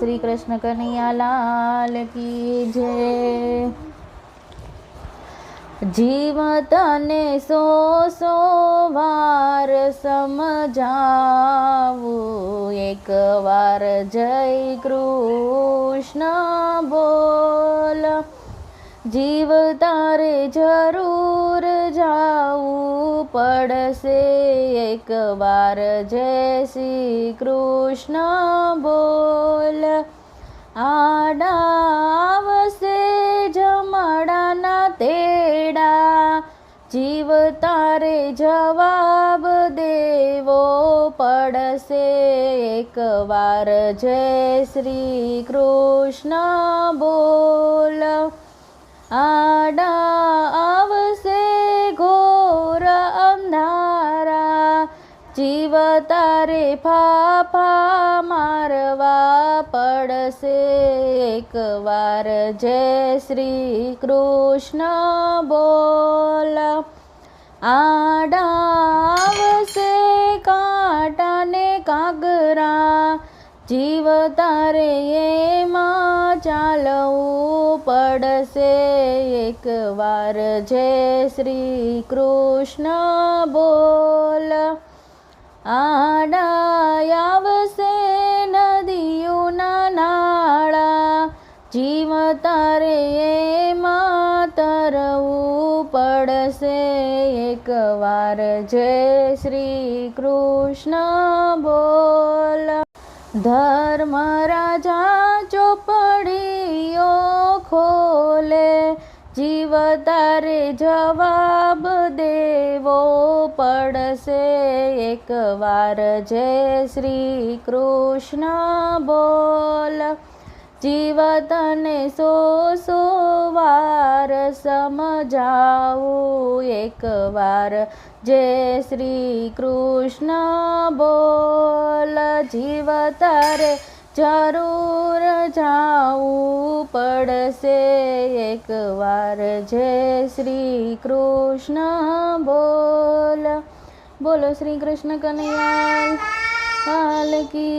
શ્રી કૃષ્ણ કનૈયા લાલ કી જય. જીવ તને સો સો વાર સમજાવું. એક વાર જય કૃષ્ણ બોલ. જીવ તારે જરૂર પડશે એક વાર જય શ્રી કૃષ્ણ બોલ. આડાવશે જમડાના તેડા, જીવ તારે જવાબ દેવો પડશે એક વાર જય શ્રી કૃષ્ણ બોલ. જીવ તારે ફાફા મારવા પડશે. એકવાર જય શ્રી કૃષ્ણ બોલ, આડાવશે કાંટાને કાગરા, જીવ તારે એમાં ચાલવું પડશે. એકવાર જય શ્રી કૃષ્ણ બોલ આડા આવશે નદીઓના નાળા. જીવ તારે એમાં તરવું પડશે. એકવાર જય શ્રી કૃષ્ણ બોલ. ધર્મ રાજા ચોપડીઓ ખોલે. જીવ તારે જવાબ પડશે એક વાર જય શ્રી કૃષ્ણ બોલ. જીવ તને સો સો વાર સમજાવું એક વાર જય શ્રી કૃષ્ણ બોલ. જીવ તારે જરૂર જાવું પડશે એક વાર જય શ્રી કૃષ્ણ બોલ. બોલો શ્રી કૃષ્ણ કનૈયા કી